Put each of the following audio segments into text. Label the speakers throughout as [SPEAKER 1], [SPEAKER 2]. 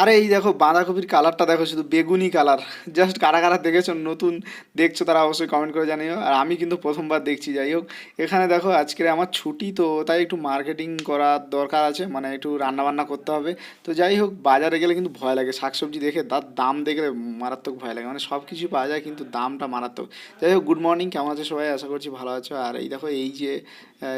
[SPEAKER 1] আরে এই দেখো, বাঁধাকপির কালারটা দেখো, শুধু বেগুনি কালার। জাস্ট কারা কারা দেখেছ, নতুন দেখছ তারা অবশ্যই কমেন্ট করে জানিও। আর আমি কিন্তু প্রথমবার দেখছি, যাই হোক। এখানে দেখো আজকে আমার ছুটি, তো তাই একটু মার্কেটিং করার দরকার আছে মানে একটু রান্না বান্না করতে হবে। তো যাই হোক, বাজারে গেলে কিন্তু ভয় লাগে। শাকসবজি দেখে তার দাম দেখলে মারাত্মক ভয় লাগে। মানে সব কিছুই পাওয়া যায়, কিন্তু দামটা মারাত্মক। যাই হোক গুড মর্নিং কেমন আছে সবাই? আশা করছি ভালো আছো। আর এই দেখো, এই যে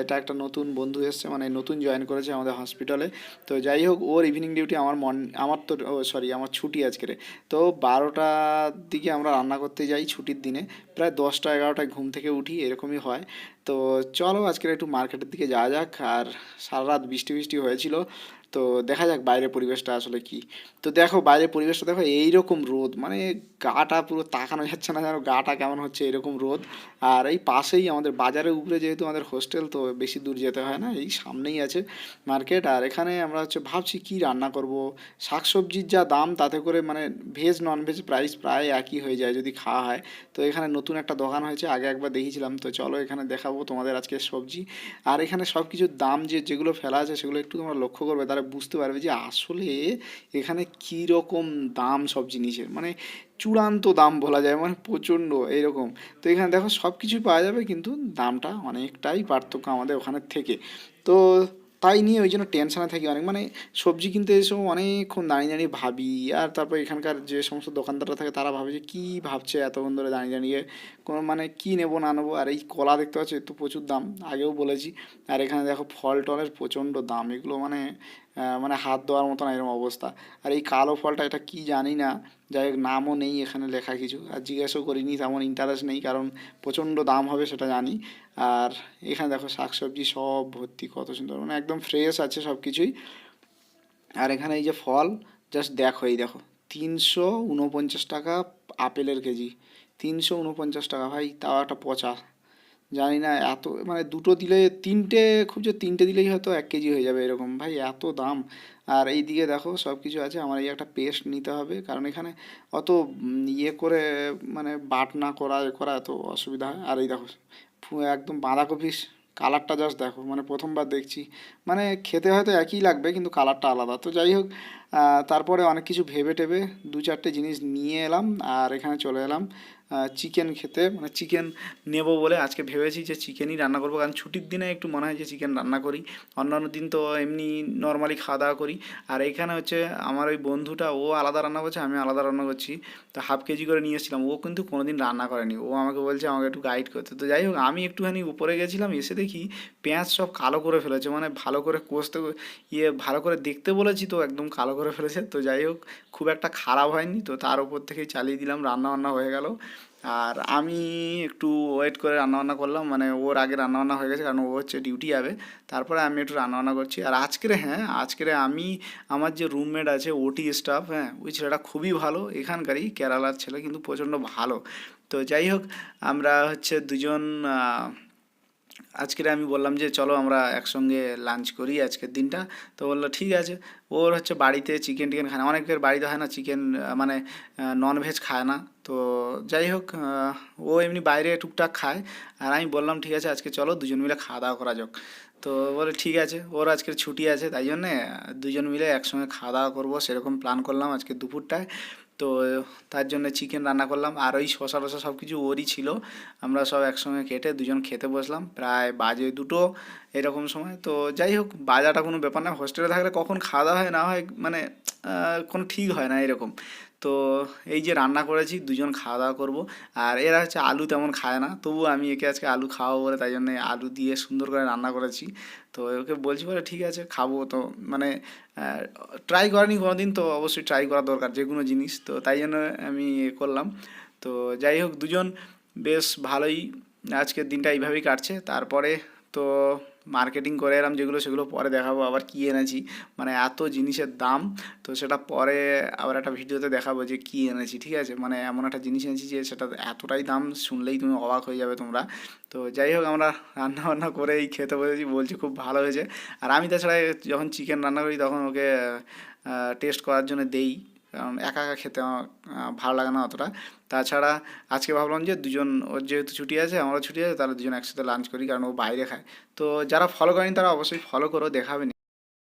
[SPEAKER 1] এটা একটা নতুন বন্ধু এসছে মানে নতুন জয়েন করেছে আমাদের হসপিটালে তো যাই হোক, ওর ইভিনিং ডিউটি আমার মন আমার তো সরি আমার ছুটি আজকের তো বারোটার দিকে আমরা রান্না করতে যাই ছুটির দিনে, প্রায় দশটা এগারোটায় ঘুম থেকে উঠি, এরকমই হয়। তো চলো আজকের একটু মার্কেটের দিকে যাওয়া যাক, আর সারা রাত বৃষ্টি বৃষ্টি হয়েছিল। তো দেখা যাক বাইরের পরিবেশটা আসলে কি। তো দেখো বাইরের পরিবেশটা দেখো এইরকম রোদ মানে গাটা পুরো তাকানো যাচ্ছে না যেন গাটা কেমন হচ্ছে এরকম রোদ। আর এই পাশেই আমাদের বাজারের উপরে যেহেতু আমাদের হোস্টেল, তো বেশি দূর যেতে হয় না, এই সামনেই আছে মার্কেট। আর এখানে আমরা হচ্ছে ভাবছি কি রান্না করব? শাকসবজির যা দাম, তাতে করে মানে ভেজ নন ভেজ প্রাইস প্রায় একই হয়ে যায় যদি খাওয়া হয়। তো এখানে নতুন একটা দোকান হয়েছে, আগে একবার দেখিয়েছিলাম। তো চলো এখানে দেখাবো তোমাদের আজকে সবজি। আর এখানে সব কিছুর দাম যে, যেগুলো ফেলা আছে, সেগুলো একটু তোমরা লক্ষ্য করবে তারা বুঝতে পারবে যে আসলে এখানে কী রকম দাম সব জিনিসের। মানে চূড়ান্ত দাম বলা যায় মানে প্রচণ্ড এইরকম তো এখানে দেখো সব কিছুই পাওয়া যাবে, কিন্তু দামটা অনেকটাই পার্থক্য আমাদের ওখানের থেকে। তো তাই নিয়ে ওই জন্য টেনশনে থাকি অনেক। মানে সবজি কিনতে এসেও অনেকক্ষণ দাঁড়িয়ে দাঁড়িয়ে ভাবি, আর তারপর এখানকার যে সমস্ত দোকানদাররা থাকে, তারা ভাবে যে কী ভাবছে এতক্ষণ ধরে দাঁড়িয়ে দাঁড়িয়ে। কোনো মানে কী নেব না নেব, আর এই কলা দেখতে পাচ্ছ এর তো প্রচুর দাম। আগেও বলেছি। আর এখানে দেখো ফল টলের প্রচণ্ড দাম। এগুলো মানে মানে হাত দেওয়ার মতন এরকম অবস্থা। আর এই কালো ফলটা, এটা কি জানি না। যাই হোক, নামও নেই এখানে লেখা কিছু। আর জিজ্ঞাসাও করিনি, তেমন ইন্টারেস্ট নেই, কারণ প্রচণ্ড দাম হবে সেটা জানি। আর এখানে দেখো, শাকসবজি সব ভর্তি, কত সুন্দর। মানে একদম ফ্রেশ আছে সব কিছুই আর এখানে এই যে ফল জাস্ট দেখো, এই দেখো, তিনশো উনপঞ্চাশ টাকা আপেলের কেজি। তিনশো উনপঞ্চাশ টাকা, ভাই, তাও একটা পচা। জানি না, এত মানে দুটো দিলে তিনটে, খুব যে তিনটে দিলেই হয়তো এক কেজি হয়ে যাবে এরকম। ভাই, এত দাম। আর এই দিকে দেখো সব কিছু আছে, আমার এই একটা পেস্ট নিতে হবে, কারণ এখানে অত ইয়ে করে মানে বাট না করা, এ করা এত অসুবিধা হয়। আর এই দেখো একদম বাঁধাকপি কালারটা জাস্ট দেখো মানে প্রথমবার দেখছি। মানে খেতে হয়তো একই লাগবে, কিন্তু কালারটা আলাদা। তো যাই হোক তারপরে অনেক কিছু ভেবে টেবে দু চারটে জিনিস নিয়ে এলাম, আর এখানে চলে এলাম। চিকেন খেতে মানে চিকেন নেব বলে আজকে ভেবেছি যে চিকেনই রান্না করব। কারণ ছুটির দিনে একটু মনে হয় যে চিকেন রান্না করি। অন্যান্য দিন তো এমনি নর্মালি খাওয়া দাওয়া করি। আর এখানে হচ্ছে আমার ওই বন্ধুটা, ও আলাদা রান্না করছে আমি আলাদা রান্না করছি। তো হাফ কেজি করে নিয়ে এসেছিলাম। ও কিন্তু কোনোদিন রান্না করেনি। ও আমাকে বলছে, আমাকে একটু গাইড করতে। তো যাই হোক, আমি একটুখানি উপরে গেছিলাম, এসে দেখি পেঁয়াজ সব কালো করে ফেলেছে। মানে ভালো করে কষতে ইয়ে ভালো করে দেখতে বলেছি তো, একদম কালো করে ফেলেছে। তো যাই হোক, খুব একটা খারাপ হয়নি। তো তার উপর থেকেই চালিয়ে দিলাম রান্না বান্না হয়ে গেল। আর আমি একটু ওয়েট করে রান্নাবান্না করলাম মানে ওর আগে রান্নাবান্না হয়ে গেছে, কারণ ও হচ্ছে ডিউটি যাবে। তারপরে আমি একটু রান্নাবান্না করছি। আর আজকের হ্যাঁ আজকের আমি, আমার যে রুমমেট আছে ওটি স্টাফ হ্যাঁ ওই ছেলেটা খুবই ভালো। এখানকারই কেরালার ছেলে, কিন্তু প্রচণ্ড ভালো। তো যাই হোক, আমরা হচ্ছে দুজন আজকের আমি বললাম যে, চলো আমরা একসঙ্গে লাঞ্চ করি আজকের দিনটা। তো বলল, ঠিক আছে। ওর হচ্ছে বাড়িতে চিকেন টিকেন খায় না। অনেকের বাড়িতে হয় না চিকেন মানে নন ভেজ খায় না। তো যাই হোক ও এমনি বাইরে টুকটাক খায়। আর আমি বললাম, ঠিক আছে, আজকে চলো দুজন মিলে খাওয়া দাওয়া করা যাক। তো বলে, ঠিক আছে। ওর আজকের ছুটি আছে, তাই জন্যে দুজন মিলে একসঙ্গে খাওয়া দাওয়া করব, সেরকম প্ল্যান করলাম আজকে দুপুরটায়। তো তার জন্য চিকেন রান্না করলাম। আর ওই শশা টশা সব কিছু ওরই ছিল। আমরা সব একসঙ্গে কেটে দুজন খেতে বসলাম। প্রায় বাজে দুটো এরকম সময়। তো যাই হোক বাজাটা কোনো ব্যাপার না। হোস্টেলে থাকলে কখন খাওয়া দাওয়া হয় না হয় মানে কোনো ঠিক হয় না এরকম। তো এই যে রান্না করেছি, দুজন খাওয়া দাওয়া করব। আর এরা হচ্ছে আলু তেমন খায় না তবু আমি একে আজকে আলু খাওয়াবো বলে তাই জন্য আলু দিয়ে সুন্দর করে রান্না করেছি। তো ওকে বলছি বলে ঠিক আছে, খাব। তো মানে ট্রাই করেনি কোনোদিন, তো অবশ্যই ট্রাই করা দরকার যে কোনো জিনিস। তো তাই জন্য আমি করলাম। তো যাই হোক, দুজন বেশ ভালোই আজকের দিনটা এইভাবেই কাটছে। তারপরে তো মার্কেটিং করে এলাম যেগুলো সেগুলো পরে দেখাবো, আবার কী এনেছি মানে এত জিনিসের দাম, তো সেটা পরে আবার একটা ভিডিওতে দেখাবো যে কী এনেছি, ঠিক আছে? মানে এমন একটা জিনিস এনেছি যে সেটা এতটাই দাম শুনলেই তুমি অবাক হয়ে যাবে তোমরা। তো যাই হোক, আমরা রান্না বান্না করেই খেতে বসেছি, বলছি খুব ভালো হয়েছে। আর আমি তাছাড়া যখন চিকেন রান্না করি তখন ওকে টেস্ট করার জন্য দেই। কারণ একা একা খেতে আমার ভালো লাগে না অতটা। তাছাড়া আজকে ভাবলাম যে দুজন, ওর যেহেতু ছুটি আছে, আমারও ছুটি আছে, তাহলে দুজন একসাথে লাঞ্চ করি, কারণ ও বাইরে খায়। তো যারা ফলো করেনি, তারা অবশ্যই ফলো করো, দেখাবে